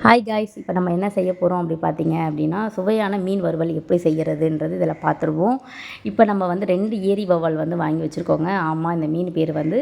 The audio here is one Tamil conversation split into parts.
ஹாய் காய்ஸ் இப்போ நம்ம என்ன செய்ய போகிறோம் அப்படி பார்த்தீங்க அப்படின்னா சுவையான மீன் வறுவல் எப்படி செய்கிறதுன்றது இதில் பார்த்துருவோம் இப்போ நம்ம வந்து ரெண்டு ஏரி வவ்வால் வந்து வாங்கி வச்சுருக்கோங்க. ஆமாம் இந்த மீன் பேர் வந்து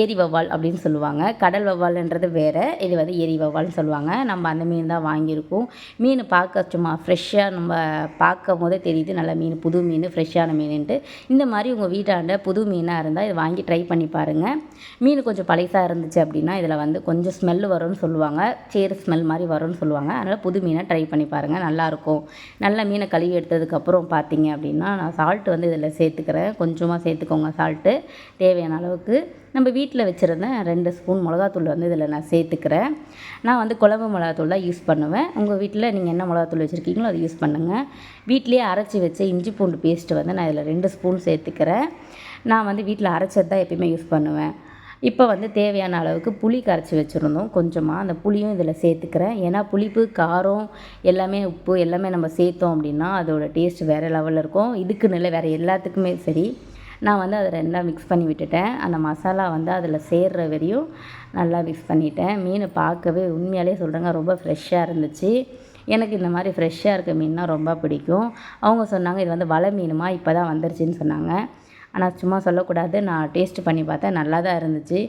ஏரி வவ்வால் அப்படின்னு சொல்லுவாங்க. கடல் வவ்வால்ன்றது வேறு இது வந்து ஏரி வவ்வால்னு சொல்லுவாங்க. நம்ம அந்த மீன் தான் வாங்கியிருக்கோம். மீன் பார்க்க சும்மா ஃப்ரெஷ்ஷாக நம்ம பார்க்கும் போதே தெரியுது நல்ல மீன் புது மீன் ஃப்ரெஷ்ஷான மீனுன்ட்டு. இந்த மாதிரி உங்கள் வீட்டாண்ட புது மீனாக இருந்தால் இதை வாங்கி ட்ரை பண்ணி பாருங்கள் மீன் கொஞ்சம் பழைசாக இருந்துச்சு அப்படின்னா இதில் வந்து கொஞ்சம் ஸ்மெல் வரும்னு சொல்லுவாங்க. சேர் ஸ்மெல் மாதிரி வரும்னு சொல்லுவாங்க. அதனால் புது மீனை ட்ரை பண்ணி பாருங்கள் நல்லாயிருக்கும். நல்ல மீனை கழுவி எடுத்ததுக்கப்புறம் பார்த்தீங்க அப்படின்னா நான் சால்ட்டு வந்து இதில் சேர்த்துக்கிறேன். கொஞ்சமாக சேர்த்துக்கோங்க சால்ட்டு தேவையான அளவுக்கு. நம்ம வீட்டில் வச்சுருந்தேன் ரெண்டு ஸ்பூன் மிளகாத்தூள் வந்து இதில் நான் சேர்த்துக்கிறேன். நான் வந்து குழம்பு மிளகாத்தூள் தான் யூஸ் பண்ணுவேன். உங்கள் வீட்டில் நீங்கள் என்ன மிளகாத்தூள் வச்சுருக்கீங்களோ அதை யூஸ் பண்ணுங்கள் வீட்லேயே அரைச்சி வச்ச இஞ்சி பூண்டு பேஸ்ட்டு வந்து நான் இதில் ரெண்டு ஸ்பூன் சேர்த்துக்கிறேன். நான் வந்து வீட்டில் அரைச்சது தான் எப்பயுமே யூஸ் பண்ணுவேன். இப்போ வந்து தேவையான அளவுக்கு புளி கரைச்சி வச்சுருந்தோம். கொஞ்சமாக அந்த புளியும் இதில் சேர்த்துக்கிறேன். ஏன்னா புளிப்பு காரம் எல்லாமே உப்பு எல்லாமே நம்ம சேர்த்தோம் அப்படின்னா அதோடய டேஸ்ட் வேறு லெவலில் இருக்கும். இதுக்குன்னு இல்லை வேறு எல்லாத்துக்குமே சரி. நான் வந்து அதை ரெண்டாக மிக்ஸ் பண்ணி விட்டுட்டேன். அந்த மசாலா வந்து அதில் சேர்கிற வரையும் நல்லா மிக்ஸ் பண்ணிட்டேன். மீன் பார்க்கவே உண்மையாலே சொல்கிறேங்க ரொம்ப ஃப்ரெஷ்ஷாக இருந்துச்சு. எனக்கு இந்த மாதிரி ஃப்ரெஷ்ஷாக இருக்க மீன்னால் ரொம்ப பிடிக்கும். அவங்க சொன்னாங்க இது வந்து வலை மீனுமா? இப்போ தான் வந்துருச்சுன்னு சொன்னாங்க. ஆனால் சும்மா சொல்லக்கூடாது. நான் டேஸ்ட் பண்ணி பார்த்தேன். நல்லா தான் இருந்துச்சு.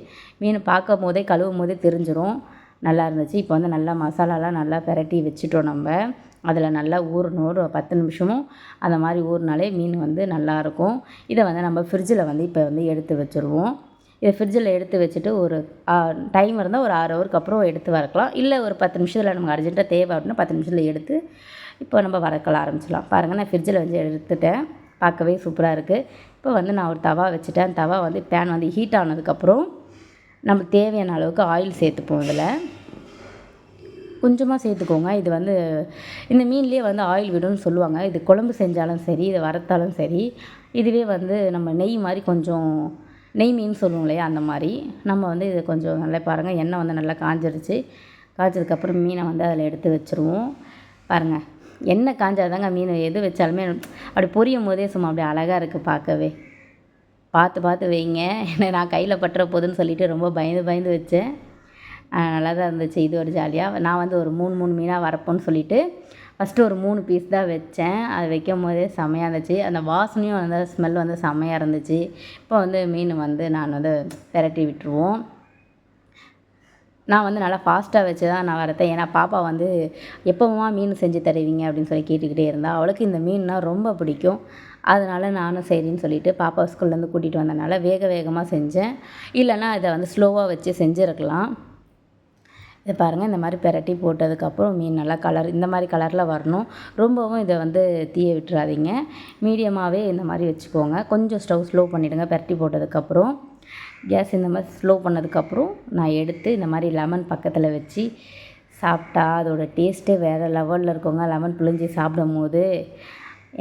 மீன் பார்க்கும் போதே கழுவும் போதே தெரிஞ்சிடும் நல்லா இருந்துச்சு. இப்போ வந்து நல்லா மசாலாலாம் நல்லா பெரட்டி வச்சுட்டோம் நம்ம. அதில் நல்லா ஊறணும். ஒரு பத்து நிமிஷமும் அந்த மாதிரி ஊறினாலே மீன் வந்து நல்லாயிருக்கும். இதை வந்து நம்ம ஃப்ரிட்ஜில் வந்து இப்போ வந்து எடுத்து வச்சுருவோம். இதை ஃப்ரிட்ஜில் எடுத்து வச்சுட்டு ஒரு டைம் இருந்தால் ஒரு ஆறு ஹவருக்கு அப்புறம் எடுத்து வறக்கலாம். இல்லை ஒரு பத்து நிமிஷத்தில் நமக்கு அர்ஜென்ட்டாக தேவை அப்படின்னா பத்து நிமிஷத்தில் எடுத்து இப்போ நம்ம வறக்கலாம் ஆரம்பிச்சிடலாம். பாருங்கள் நான் ஃப்ரிட்ஜில் வந்து எடுத்துட்டேன். பார்க்கவே சூப்பராக இருக்குது இப்போ வந்து நான் ஒரு தவா வச்சுட்டேன். தவா வந்து பேன் வந்து ஹீட் ஆனதுக்கப்புறம் நம்ம தேவையான அளவுக்கு ஆயில் சேர்த்துப்போம் இதில். கொஞ்சமாக சேர்த்துக்கோங்க. இது வந்து இந்த மீன்லேயே வந்து ஆயில் விடும்னு சொல்லுவாங்க. இது குழம்பு செஞ்சாலும் சரி இதை வறுத்தாலும் சரி இதுவே வந்து நம்ம நெய் மாதிரி கொஞ்சம் நெய் மீன் சொல்லுவோம் இல்லையா அந்த மாதிரி. நம்ம வந்து இதை கொஞ்சம் நல்லா பாருங்கள் எண்ணெய் வந்து நல்லா காஞ்சிருச்சு. காய்ச்சதுக்கப்புறம் மீனை வந்து அதில் எடுத்து வச்சுருவோம். பாருங்கள் எண்ணெய் காஞ்சாதாங்க மீன்? எது வச்சாலுமே அப்படி பொரியும் போதே சும்மா அப்படியே அழகாக இருக்குது பார்க்கவே. பார்த்து பார்த்து வைங்க. ஏன்னா நான் கையில் பட்டுற போதுன்னு சொல்லிட்டு ரொம்ப பயந்து பயந்து வச்சேன். நல்லா தான் இருந்துச்சு. இது ஒரு ஜாலியாக நான் வந்து ஒரு மூணு மூணு மீனாக வரப்போன்னு சொல்லிட்டு ஃபஸ்ட்டு ஒரு மூணு பீஸ் தான் வச்சேன். அது வைக்கும் போதே செம்மையாக இருந்துச்சு. அந்த வாசனையும் அந்த ஸ்மெல் வந்து செம்மையாக இருந்துச்சு. இப்போ வந்து மீன் வந்து நான் வந்து விரட்டி விட்டுருவோம். நான் வந்து நல்லா ஃபாஸ்ட்டாக வச்சு தான் நான் வறுத்தேன். ஏன்னா பாப்பா வந்து எப்போவுமா மீன் செஞ்சு தருவீங்க அப்படின்னு சொல்லி கேட்டுக்கிட்டே இருந்தாள் அவளுக்கு இந்த மீன்னா ரொம்ப பிடிக்கும். அதனால் நானும் சரின்னு சொல்லிவிட்டு பாப்பா ஸ்கூல்லேருந்து கூட்டிகிட்டு வந்தனால வேக வேகமாக செஞ்சேன். இல்லைன்னா இதை வந்து ஸ்லோவாக வச்சு செஞ்சுருக்கலாம். இதை பாருங்கள் இந்த மாதிரி பெரட்டி போட்டதுக்கப்புறம் மீன் நல்லா கலர் இந்த மாதிரி கலரில் வரணும். ரொம்பவும் இதை வந்து தீய விட்டுறாதீங்க. மீடியமாகவே இந்த மாதிரி வச்சுக்கோங்க. கொஞ்சம் ஸ்டவ் ஸ்லோ பண்ணிவிடுங்க பெரட்டி போட்டதுக்கப்புறம் கேஸ் இந்த மாதிரி ஸ்லோ பண்ணதுக்கப்புறம் நான் எடுத்து இந்த மாதிரி லெமன் பக்கத்தில் வச்சு சாப்பிட்டா அதோடய டேஸ்ட்டே வேறு லெவலில் இருக்கவங்க லெமன் பிழிஞ்சி சாப்பிடும் போது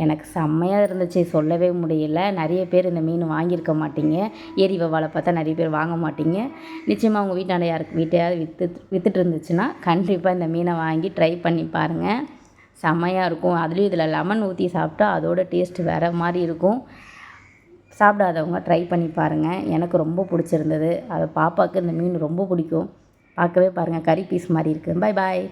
எனக்கு செம்மையாக இருந்துச்சு. சொல்லவே முடியல. நிறைய பேர் இந்த மீன் வாங்கியிருக்க மாட்டீங்க. ஏரி வவாலை பார்த்தா நிறைய பேர் வாங்க மாட்டீங்க. நிச்சயமாக உங்கள் வீட்டாண்ட யாருக்கு வீட்டையாவது விற்று விற்றுட்டு இருந்துச்சுன்னா கண்டிப்பாக இந்த மீனை வாங்கி ட்ரை பண்ணி பாருங்கள் செம்மையாக இருக்கும். அதுலேயும் இதில் லெமன் ஊற்றி சாப்பிட்டா அதோட டேஸ்ட் வேறு மாதிரி இருக்கும். சாப்பிடாதவங்க ட்ரை பண்ணி பாருங்கள் எனக்கு ரொம்ப பிடிச்சிருந்தது. அது பாப்பாவுக்கு இந்த மீன் ரொம்ப பிடிக்கும். பார்க்கவே பாருங்கள் கறி பீஸ் மாதிரி இருக்குது பாய் பாய்